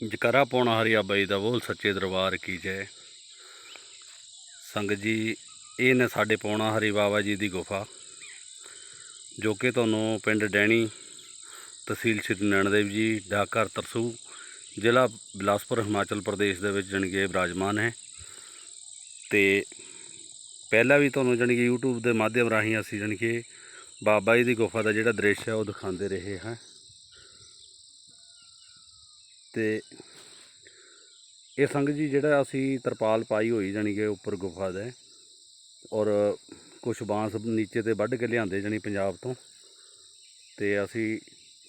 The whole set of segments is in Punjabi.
ਜਕਰਾ ਪਾਉਣਾ ਹਰੀਆ ਬਾਈ ਦਾ ਬੋਲ, ਸੱਚੇ ਦਰਬਾਰ ਕੀ ਜੈ। ਸੰਗਤ ਜੀ, ਇਹ ਨੇ ਸਾਡੇ ਪਾਉਣਾ ਹਰੀ ਬਾਬਾ ਜੀ ਦੀ ਗੁਫਾ, ਜੋ ਕਿ ਤੁਹਾਨੂੰ ਪਿੰਡ ਡੈਣੀ ਤਹਿਸੀਲ ਸ਼੍ਰੀ ਨੈਣਦੇਵ ਜੀ, ਡਾਕਘਰ ਤਰਸੂ, ਜ਼ਿਲ੍ਹਾ ਬਿਲਾਸਪੁਰ ਹਿਮਾਚਲ ਪ੍ਰਦੇਸ਼ ਦੇ ਵਿੱਚ ਜਾਣੀ ਕਿ ਇਹ ਬਿਰਾਜਮਾਨ ਹੈ। ਤੇ ਪਹਿਲਾਂ ਵੀ ਤੁਹਾਨੂੰ ਜਾਣੀ ਕਿ YouTube ਦੇ ਮਾਧਿਅਮ ਰਾਹੀਂ ਅਸੀਂ ਜਾਣੀ ਕਿ ਬਾਬਾ ਜੀ ਦੀ ਗੁਫਾ ਦਾ ਜਿਹੜਾ ਦ੍ਰਿਸ਼ ਹੈ ਉਹ ਦਿਖਾਉਂਦੇ ਰਹੇ ਹਾਂ। ਤੇ ਇਹ ਸੰਗ ਜੀ ਜਿਹੜਾ ਅਸੀਂ ਤਰਪਾਲ ਪਾਈ ਹੋਈ ਜਾਣੀ ਕਿ ਉੱਪਰ ਗੁਫਾ ਦੇ ਔਰ ਕੁਝ ਬਾਂਸ ਨੀਚੇ ਤੇ ਵੱਢ ਕੇ ਲਿਆਂਦੇ ਜਾਣੀ ਪੰਜਾਬ ਤੋਂ ਤੇ ਅਸੀਂ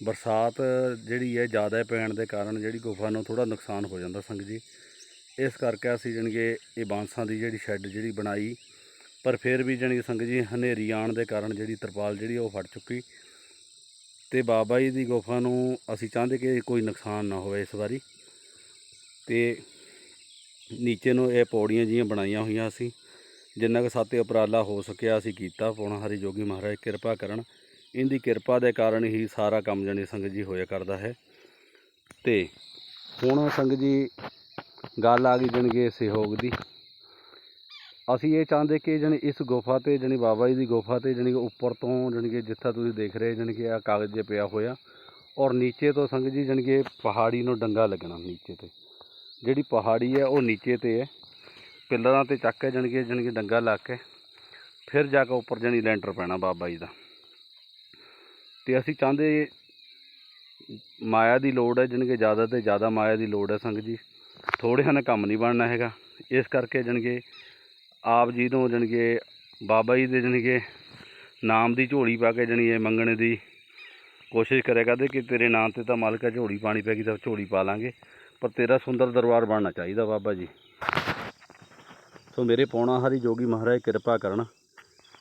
ਬਰਸਾਤ ਜਿਹੜੀ ਹੈ ਜ਼ਿਆਦਾ ਪੈਣ ਦੇ ਕਾਰਨ ਜਿਹੜੀ ਗੁਫਾ ਨੂੰ ਥੋੜਾ ਨੁਕਸਾਨ ਹੋ ਜਾਂਦਾ ਸੰਗ ਜੀ। ਇਸ ਕਰਕੇ ਅਸੀਂ ਜਾਣੀ ਕਿ ਇਹ ਬਾਂਸਾਂ ਦੀ ਜਿਹੜੀ ਸ਼ੈੱਡ ਜਿਹੜੀ ਬਣਾਈ ਪਰ ਫਿਰ ਵੀ ਜਾਣੀ ਕਿ ਸੰਗ ਜੀ ਹਨੇਰੀ ਆਉਣ ਦੇ ਕਾਰਨ ਜਿਹੜੀ ਤਰਪਾਲ ਜਿਹੜੀ ਉਹ ਫਟ ਚੁੱਕੀ ਤੇ ਬਾਬਾ ਜੀ ਦੀ ਗੁਫਾ ਨੂੰ ਅਸੀਂ ਚਾਹੁੰਦੇ ਕਿ ਕੋਈ ਨੁਕਸਾਨ ਨਾ ਹੋਵੇ ਇਸ ਵਾਰੀ। ਤੇ ਨੀਚੇ ਨੂੰ ਇਹ ਪੌੜੀਆਂ ਜੀਆਂ ਬਣਾਈਆਂ ਹੋਈਆਂ ਅਸੀਂ ਜਿੰਨਾ ਕੁ ਸਾਤੇ ਉਪਰਾਲਾ ਹੋ ਸਕਿਆ ਅਸੀਂ ਕੀਤਾ। ਪੌਣਾ ਹਰੀ ਜੋਗੀ ਮਹਾਰਾਜ ਕਿਰਪਾ ਕਰਨ। ਇਹਦੀ ਕਿਰਪਾ ਦੇ ਕਾਰਨ ਹੀ ਸਾਰਾ ਕੰਮ ਜਣੀ ਸੰਗਤ ਜੀ ਹੋਇਆ ਕਰਦਾ ਹੈ। ਤੇ ਹੁਣ ਸੰਗਤ ਜੀ ਗੱਲ ਆ ਗਈ ਜਣ ਸਹਿਯੋਗ ਦੀ। ਅਸੀਂ ਇਹ ਚਾਹੁੰਦੇ ਕਿ ਜਾਣੀ ਇਸ ਗੁਫਾ ਤੇ ਜਾਣੀ ਬਾਬਾ ਜੀ ਦੀ ਗੁਫਾ ਤੇ ਜਾਣੀ ਕਿ ਉੱਪਰ ਤੋਂ ਜਾਣੀ ਕਿ ਜਿੱਥੇ ਤੁਸੀਂ ਦੇਖ ਰਹੇ ਜਾਣੀ ਕਿ ਆ ਕਾਗਜ਼ ਜੇ ਪਿਆ ਹੋਇਆ, ਔਰ ਨੀਚੇ ਤੋਂ ਸੰਗਤ ਜੀ ਜਾਣੀ ਕਿ ਪਹਾੜੀ ਨੂੰ ਡੰਗਾ ਲੱਗਣਾ ਨੀਚੇ ਤੇ। ਜਿਹੜੀ ਪਹਾੜੀ ਹੈ ਉਹ ਨੀਚੇ ਤੇ ਹੈ, ਪਿੱਲਰਾਂ ਤੇ ਚੱਕ ਕੇ ਜਾਣੀ ਕਿ ਜਾਣੀ ਕਿ ਡੰਗਾ ਲਾ ਕੇ, ਫਿਰ ਜਾ ਕੇ ਉੱਪਰ ਜਾਣੀ ਲੈਂਟਰ ਪੈਣਾ ਬਾਬਾ ਜੀ ਦਾ। ਤੇ ਅਸੀਂ ਚਾਹੁੰਦੇ ਮਾਇਆ ਦੀ ਲੋੜ ਹੈ, ਜਾਣੀ ਕਿ ਜ਼ਿਆਦਾ ਤੇ ਜ਼ਿਆਦਾ ਮਾਇਆ ਦੀ ਲੋੜ ਹੈ ਸੰਗਤ ਜੀ। ਥੋੜ੍ਹਿਆਂ ਨਾਲ ਕੰਮ ਨਹੀਂ ਬਣਨਾ ਹੈਗਾ। ਇਸ ਕਰਕੇ ਜਾਣੀ ਕਿ ਆਪ ਜੀ ਤੋਂ ਜਾਣੀ ਕਿ ਬਾਬਾ ਜੀ ਦੇ ਜਾਣੀ ਕਿ ਨਾਮ ਦੀ ਝੋਲੀ ਪਾ ਕੇ ਜਾਣੀ ਇਹ ਮੰਗਣ ਦੀ ਕੋਸ਼ਿਸ਼ ਕਰਿਆ ਕਰਦੇ ਕਿ ਤੇਰੇ ਨਾਮ ਤੇ ਤਾਂ ਮਾਲਕਾ ਝੋਲੀ ਪਾਣੀ ਪੈ ਗਈ ਤਾਂ ਝੋਲੀ ਪਾ ਲਾਂਗੇ। ਪਰ ਤੇਰਾ ਸੁੰਦਰ ਦਰਬਾਰ ਬਣਨਾ ਚਾਹੀਦਾ ਬਾਬਾ ਜੀ। ਸੋ ਮੇਰੇ ਪੌਣਾ ਹਰੀ ਜੋਗੀ ਮਹਾਰਾਜ, ਕਿਰਪਾ ਕਰਨ।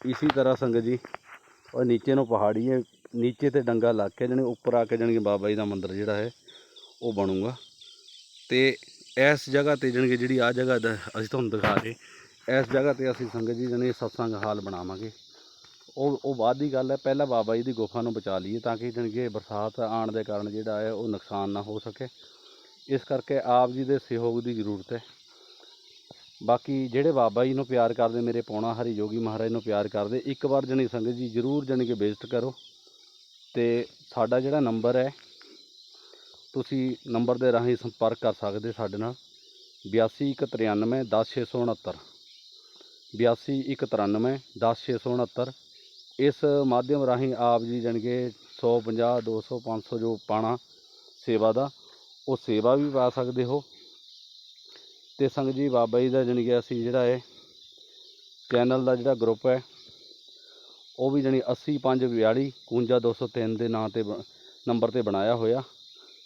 ਇਸੇ ਤਰ੍ਹਾਂ ਸੰਗਤ ਜੀ ਔਰ ਨੀਚੇ ਨੂੰ ਪਹਾੜੀ ਹੈ, ਨੀਚੇ ਤੇ ਡੰਗਾ ਲਾ ਕੇ ਜਾਣੀ, ਉੱਪਰ ਆ ਕੇ ਜਾਣੀ ਕਿ ਬਾਬਾ ਜੀ ਦਾ ਮੰਦਿਰ ਜਿਹੜਾ ਹੈ, ਉਹ ਬਣੂਗਾ। ਤੇ ਇਸ ਜਗ੍ਹਾ ਤੇ ਜਾਣੀ ਕਿ ਜਿਹੜੀ ਆ ਜਗ੍ਹਾ ਦਾ ਅਸੀਂ ਤੁਹਾਨੂੰ ਦਿਖਾ ਰਹੇ ਇਸ ਜਗ੍ਹਾ ਤੇ ਅਸੀਂ ਸੰਗਤ ਜੀ ਜਣੇ ਸਤਸੰਗ ਹਾਲ ਬਣਾਵਾਂਗੇ। ਉਹ ਉਹ ਬਾਅਦ ਦੀ ਗੱਲ ਹੈ, ਪਹਿਲਾਂ ਬਾਬਾ ਜੀ ਦੀ ਗੁਫਾ ਨੂੰ ਬਚਾ ਲਈਏ ਤਾਂ ਕਿ ਜਾਣੀ ਕਿ ਬਰਸਾਤ ਆਉਣ ਦੇ ਕਾਰਨ ਜਿਹੜਾ ਹੈ ਉਹ ਨੁਕਸਾਨ ਨਾ ਹੋ ਸਕੇ। ਇਸ ਕਰਕੇ ਆਪ ਜੀ ਦੇ ਸਹਿਯੋਗ ਦੀ ਜ਼ਰੂਰਤ ਹੈ। ਬਾਕੀ ਜਿਹੜੇ ਬਾਬਾ ਜੀ ਨੂੰ ਪਿਆਰ ਕਰਦੇ, ਮੇਰੇ ਪੌਣਾ ਹਰੀ ਜੋਗੀ ਮਹਾਰਾਜ ਨੂੰ ਪਿਆਰ ਕਰਦੇ, ਇੱਕ ਵਾਰ ਜਣੀ ਸੰਗਤ ਜੀ ਜ਼ਰੂਰ ਜਾਣੀ ਕਿ ਵਿਜ਼ਿਟ ਕਰੋ। ਤੇ ਸਾਡਾ ਜਿਹੜਾ ਨੰਬਰ ਹੈ, ਤੁਸੀਂ ਨੰਬਰ ਦੇ ਰਾਹੀਂ ਸੰਪਰਕ ਕਰ ਸਕਦੇ ਸਾਡੇ ਨਾਲ। 8293 10669 8293 10669 ਇਸ ਮਾਧਿਅਮ ਰਾਹੀਂ ਆਪ ਜੀ ਜਾਣੀ ਕਿ 150 200 500 ਜੋ ਪਾਣਾ ਸੇਵਾ ਦਾ, ਉਹ ਸੇਵਾ ਵੀ ਪਾ ਸਕਦੇ ਹੋ। ਤੇ ਸੰਗਤ ਜੀ, ਬਾਬਾ ਜੀ ਦਾ ਜਾਣੀ ਕਿ ਅਸੀਂ ਜਿਹੜਾ ਹੈ ਚੈਨਲ ਦਾ ਜਿਹੜਾ ਗਰੁੱਪ ਹੈ, ਉਹ ਵੀ ਜਾਣੀ 80542 51203 ਦੇ ਨਾਂ ਤੇ ਬ- ਨੰਬਰ ਤੇ ਬਣਾਇਆ ਹੋਇਆ।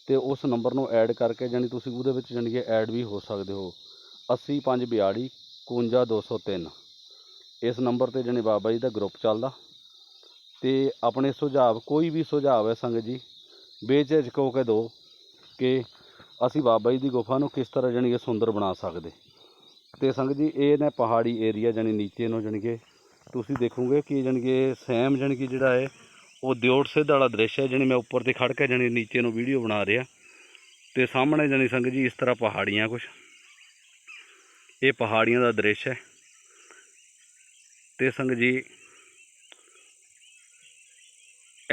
ਤੇ ਉਸ ਨੰਬਰ ਨੂੰ ਐਡ ਕਰਕੇ ਜਾਣੀ ਤੁਸੀਂ ਉਹਦੇ ਵਿੱਚ ਜਾਣੀ ਕਿ ਐਡ ਵੀ ਹੋ ਸਕਦੇ ਹੋ। 80542 51203 ਇਸ ਨੰਬਰ ਤੇ ਜਾਣੀ ਬਾਬਾ ਜੀ ਦਾ ਗਰੁੱਪ ਚੱਲਦਾ। ਤੇ ਆਪਣੇ ਸੁਝਾਅ ਕੋਈ ਵੀ ਸੁਝਾਅ ਹੈ ਸੰਗਤ ਜੀ, ਬੇਝਿਜਕ ਹੋ ਕੇ ਦਿਓ ਕਿ ਅਸੀਂ ਬਾਬਾ ਜੀ ਦੀ ਗੁਫਾ ਨੂੰ ਕਿਸ ਤਰ੍ਹਾਂ ਜਾਣੀ ਕਿ ਸੁੰਦਰ ਬਣਾ ਸਕਦੇ। ਤੇ ਸੰਗਤ ਜੀ, ਇਹ ਨੇ ਪਹਾੜੀ ਏਰੀਆ ਜਾਣੀ ਨੀਚੇ ਨੂੰ ਜਾਣੀ ਕਿ ਤੁਸੀਂ ਦੇਖੋਗੇ ਕਿ ਜਾਣੀ ਕਿ ਸੈਮ ਜਾਣੀ ਕਿ ਜਿਹੜਾ ਹੈ, ਉਹ ਦਿਓੜ ਸਿੱਧ ਵਾਲਾ ਦ੍ਰਿਸ਼ ਹੈ ਜਾਣੀ ਮੈਂ ਉੱਪਰ ਤੇ ਖੜ ਕੇ ਜਾਣੀ ਨੀਚੇ ਨੂੰ ਵੀਡੀਓ ਬਣਾ ਰਿਹਾ। ਤੇ ਸਾਹਮਣੇ ਜਾਣੀ ਸੰਗਤ ਜੀ, ਇਸ ਤਰ੍ਹਾਂ ਪਹਾੜੀਆਂ ਕੁਛ। ਇਹ ਪਹਾੜੀਆਂ ਦਾ ਦ੍ਰਿਸ਼ ਹੈ। ਤੇ ਸੰਗਤ ਜੀ,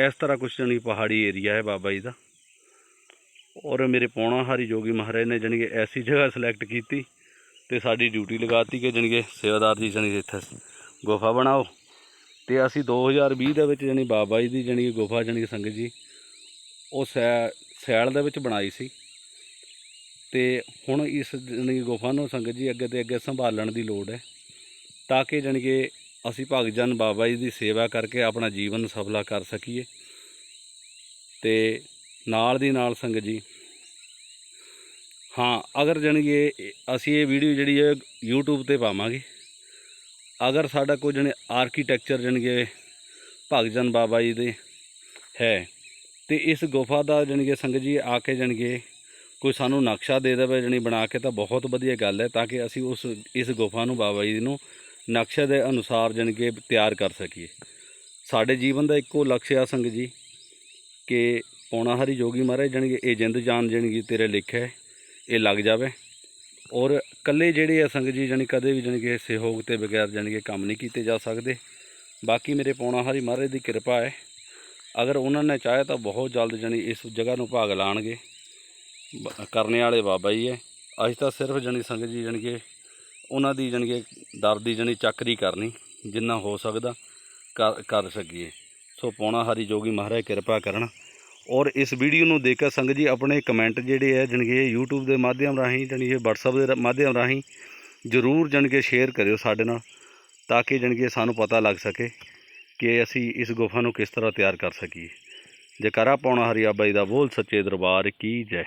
ਇਸ ਤਰ੍ਹਾਂ ਕੁਛ ਜਾਣੀ ਪਹਾੜੀ ਏਰੀਆ ਹੈ ਬਾਬਾ ਜੀ ਦਾ। ਔਰ ਮੇਰੇ ਪੌਣਾ ਹਾਰੀ ਜੋਗੀ ਮਹਾਰਾਜ ਨੇ ਜਾਣੀ ਕਿ ਐਸੀ ਜਗ੍ਹਾ ਸਿਲੈਕਟ ਕੀਤੀ ਤੇ ਸਾਡੀ ਡਿਊਟੀ ਲਗਾਤੀ ਕਿ ਜਾਣੀ ਕਿ ਸੇਵਾਦਾਰ ਜੀ ਜਾਣੀ ਇੱਥੇ ਗੁਫਾ ਬਣਾਓ। ਤੇ ਅਸੀਂ 2020 ਦੇ ਵਿੱਚ ਜਾਣੀ ਬਾਬਾ ਜੀ ਦੀ ਜਾਣੀ ਕਿ ਗੁਫਾ ਜਾਣੀ ਕਿ ਸੰਗਤ ਜੀ, ਉਹ ਸੈ, ਸੈਲ ਦੇ ਵਿੱਚ ਬਣਾਈ ਸੀ। ਤੇ ਹੁਣ ਇਸ ਜਾਣੀ ਕਿ ਗੁਫਾ ਨੂੰ ਸੰਗਤ ਜੀ ਅੱਗੇ ਤੇ ਅੱਗੇ ਸੰਭਾਲਣ ਦੀ ਲੋੜ ਹੈ, ਤਾਂ ਕਿ ਜਾਣੀ ਕਿ ਅਸੀਂ ਭਗਤਜਨ ਬਾਬਾ ਜੀ ਦੀ ਸੇਵਾ ਕਰਕੇ ਆਪਣਾ ਜੀਵਨ ਸਫਲਾ ਕਰ ਸਕੀਏ। ਤੇ ਨਾਲ ਦੀ ਨਾਲ ਸੰਗਤ ਜੀ, ਹਾਂ, ਅਗਰ ਜਾਣੀ ਕਿ ਅਸੀਂ ਇਹ ਵੀਡੀਓ ਜਿਹੜੀ ਹੈ YouTube ਤੇ ਪਾਵਾਂਗੇ, ਅਗਰ ਸਾਡਾ ਕੋਈ ਜਣੇ ਆਰਕੀਟੈਕਚਰ ਜਾਣੀ ਕਿ ਭਗਤ ਬਾਬਾ ਜੀ ਦੇ ਹੈ, ਤੇ ਇਸ ਗੁਫਾ ਦਾ ਜਾਣੀ ਕਿ ਸੰਗਤ ਜੀ ਆ ਕੇ ਜਾਣੀ ਕਿ ਕੋਈ ਸਾਨੂੰ ਨਕਸ਼ਾ ਦੇ ਦੇਵੇ ਜਾਣੀ ਬਣਾ ਕੇ ਤਾਂ ਬਹੁਤ ਵਧੀਆ ਗੱਲ ਹੈ ਤਾਂ ਕਿ ਅਸੀਂ ਉਸ, ਇਸ ਗੁਫਾ ਨੂੰ ਬਾਬਾ ਜੀ ਨੂੰ ਨਕਸ਼ੇ ਦੇ ਅਨੁਸਾਰ ਜਾਣੀ ਕਿ ਤਿਆਰ ਕਰ ਸਕੀਏ। ਸਾਡੇ ਜੀਵਨ ਦਾ ਇੱਕੋ ਲਕਸ਼ ਆ ਸੰਗਤ ਜੀ ਕਿ ਪੌਣਾ ਹਰੀ ਜੋਗੀ ਮਹਾਰਾਜ ਜਾਣੀ ਕਿ ਇਹ ਜਿੰਦ ਜਾਨ ਜਾਣੀ ਕਿ ਤੇਰੇ ਲਿਖਿਆ ਹੈ, ਇਹ ਲੱਗ ਜਾਵੇ। ਔਰ ਇਕੱਲੇ ਜਿਹੜੇ ਆ ਸੰਗਤ ਜੀ ਜਾਣੀ ਕਦੇ ਵੀ ਜਾਣੀ ਕਿ ਸਹਿਯੋਗ ਤੇ ਬਗੈਰ ਜਾਣੀ ਕਿ ਕੰਮ ਨਹੀਂ ਕੀਤੇ ਜਾ ਸਕਦੇ। ਬਾਕੀ ਮੇਰੇ ਪੌਣਾ ਹਰੀ ਮਹਾਰਾਜ ਦੀ ਕਿਰਪਾ ਹੈ। ਅਗਰ ਉਹਨਾਂ ਨੇ ਚਾਹਿਆ ਤਾਂ ਬਹੁਤ ਜਲਦ ਜਾਣੀ ਇਸ ਜਗ੍ਹਾ ਨੂੰ ਭਾਗ ਲਾਣਗੇ। ਕਰਨੇ ਵਾਲੇ ਬਾਬਾ ਜੀ ਹੈ। ਅੱਜ ਤਾਂ ਸਿਰਫ ਜਾਣੀ ਸੰਗਤ ਜੀ, ਜਾਣੀ ਕਿ ਉਹਨਾਂ ਦੀ ਜਾਣੀ ਕਿ ਦਰ ਦੀ ਜਾਣੀ ਚੱਕਰੀ ਕਰਨੀ, ਜਿੰਨਾ ਹੋ ਸਕਦਾ ਕਰ ਕਰ ਸਕੀਏ। ਸੋ ਪੌਣਾ ਹਰੀ ਜੋਗੀ ਮਹਾਰਾਜ ਕਿਰਪਾ ਕਰਨ। ਔਰ ਇਸ ਵੀਡੀਓ ਨੂੰ ਦੇਖ ਕੇ ਸੰਗਤ ਜੀ ਆਪਣੇ ਕਮੈਂਟ ਜਿਹੜੇ ਹੈ, ਜਾਣੀ ਕਿ YouTube ਦੇ ਮਾਧਿਅਮ ਰਾਹੀਂ, ਜਾਣੀ ਕਿ WhatsApp ਦੇ ਮਾਧਿਅਮ ਰਾਹੀਂ ਜਰੂਰ ਜਾਣੀ ਕਿ ਸ਼ੇਅਰ ਕਰਿਓ ਸਾਡੇ ਨਾਲ, ਤਾਂ ਕਿ ਜਾਣੀ ਕਿ ਸਾਨੂੰ ਪਤਾ ਲੱਗ ਸਕੇ ਕਿ ਅਸੀਂ ਇਸ ਗੁਫਾ ਨੂੰ ਕਿਸ ਤਰ੍ਹਾਂ ਤਿਆਰ ਕਰ ਸਕੀਏ। ਜੈਕਾਰਾ ਪਾਉਣਾ ਹਰੀ ਬਾਬਾ ਜੀ ਦਾ ਬੋਲ ਸੱਚੇ ਦਰਬਾਰ ਕੀ ਜੈ।